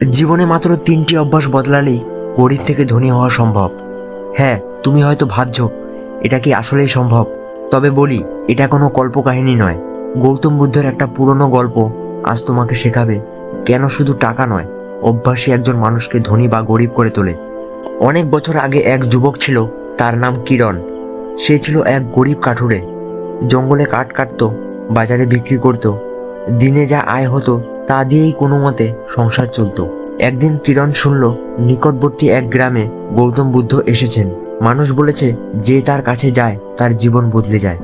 জীবনে মাত্র তিনটি অভ্যাস বদলালেই গরিব থেকে ধনী হওয়া সম্ভব। হ্যাঁ তুমি হয়তো ভাবছ, এটা কি আসলেই সম্ভব? তবে বলি, এটা কোনো কল্পকাহিনী নয়। গৌতম বুদ্ধের একটা পুরনো গল্প আজ তোমাকে শেখাবে, কেন শুধু টাকা নয় অভ্যাসই একজন মানুষকে ধনী বা গরিব করে তোলে। অনেক বছর আগে এক যুবক ছিল, তার নাম কিরণ। সে ছিল এক গরিব কাঠুরে। জঙ্গলে কাঠ কাটতো, বাজারে বিক্রি করত। দিনে যা আয় হতো তা দিয়েই কোনো মতে সংসার চলতো। একদিন কিরণ শুনল, নিকটবর্তী এক গ্রামে গৌতম বুদ্ধ এসেছেন। মানুষ বলেছে, যে তার কাছে যায়, তার জীবন বদলে যায়।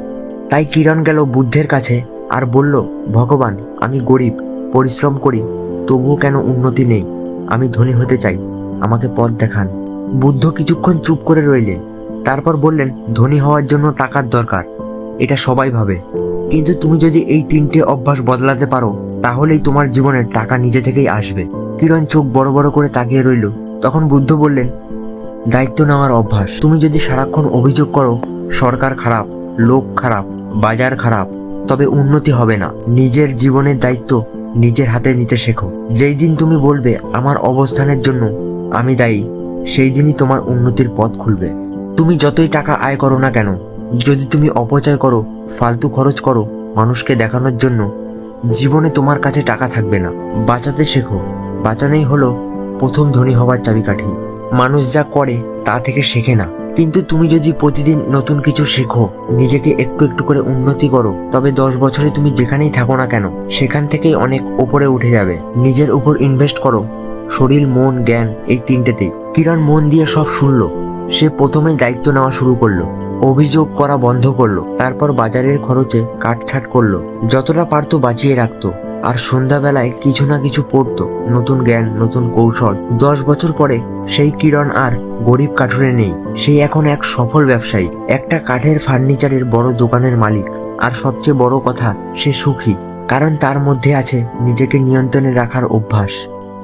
তাই কিরণ গেল বুদ্ধের কাছে আর বলল, ভগবান, আমি গরিব, পরিশ্রম করি, তবুও কেন উন্নতি নেই? আমি ধনী হতে চাই, আমাকে পথ দেখান। বুদ্ধ কিছুক্ষণ চুপ করে রইলেন। তারপর বললেন, ধনী হওয়ার জন্য টাকার দরকার, এটা সবাই ভাবে। কিন্তু তুমি যদি এই তিনটে অভ্যাস বদলাতে পারো তাহলেই তোমার জীবনে টাকা নিজে থেকেই আসবে। কিরণ চোখ বড় বড় করে তাকিয়ে রইল। তখন বুদ্ধ বললেন, দায়িত্ব নেওয়ার অভ্যাস। তুমি যদি সারাক্ষণ অভিযোগ করো, সরকার খারাপ, লোক খারাপ, বাজার খারাপ, তবে উন্নতি হবে না। নিজের জীবনের দায়িত্ব নিজের হাতে নিতে শেখো। যেই দিন তুমি বলবে, আমার অবস্থানের জন্য আমি দায়ী সেই দিনই তোমার উন্নতির পথ খুলবে। তুমি যতই টাকা আয় করো না কেন, যদি তুমি অপচয় করো, ফালতু খরচ করো মানুষকে দেখানোর জন্য জীবনে তোমার কাছে টাকা থাকবে না। বাঁচাতে শেখো। বাঁচানোই হলো প্রথম ধনী হবার চাবিকাঠি। মানুষ যা করে, তা থেকে শেখে না। কিন্তু তুমি যদি প্রতিদিন নতুন কিছু শেখো, নিজেকে একটু একটু করে উন্নতি করো, তবে দশ বছরে তুমি যেখানেই থাকো না কেন, সেখান থেকেই অনেক ওপরে উঠে যাবে। নিজের উপর ইনভেস্ট করো। শরীর, মন, জ্ঞান, এই তিনটেতেই। কিরণ মন দিয়ে সব শুনলো। সে প্রথমেই দায়িত্ব নেওয়া শুরু করল। অভিযোগ করা বন্ধ করল। তারপর বাজারের খরচে কাটছাট করল। যতটা পারতো বাঁচিয়ে রাখতো। আর সন্ধ্যাবেলায় কিছু না কিছু পড়তো। নতুন জ্ঞান, নতুন কৌশল। দশ বছর পরে সেই কিরণ আর গরিব কাঠুরে নেই। সেই এখন এক সফল ব্যবসায়ী। একটা কাঠের ফার্নিচারের বড় দোকানের মালিক। আর সবচেয়ে বড় কথা, সে সুখী। কারণ তার মধ্যে আছে নিজেকে নিয়ন্ত্রণে রাখার অভ্যাস।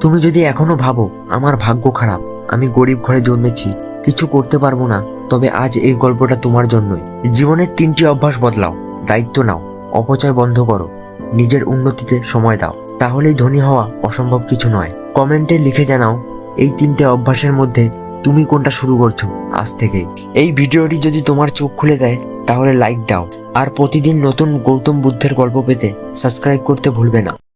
তুমি যদি এখনও ভাবো, আমার ভাগ্য খারাপ। আমি গরিব ঘরে জন্মেছি। কিছু করতে পারব না। তবে আজ এই গল্পটা তোমার জন্যই। জীবনের তিনটি অভ্যাস বদলাও, দায়িত্ব নাও, অপচয় বন্ধ করো, নিজের উন্নতিতে সময় দাও। তাহলেই ধনী হওয়া অসম্ভব কিছু নয়। কমেন্টে লিখে জানাও, এই তিনটে অভ্যাসের মধ্যে তুমি কোনটা শুরু করছ আজ থেকে এই ভিডিওটি যদি তোমার চোখ খুলে দেয়, তাহলে লাইক দাও। আর প্রতিদিন নতুন গৌতম বুদ্ধের গল্প পেতে সাবস্ক্রাইব করতে ভুলবে না।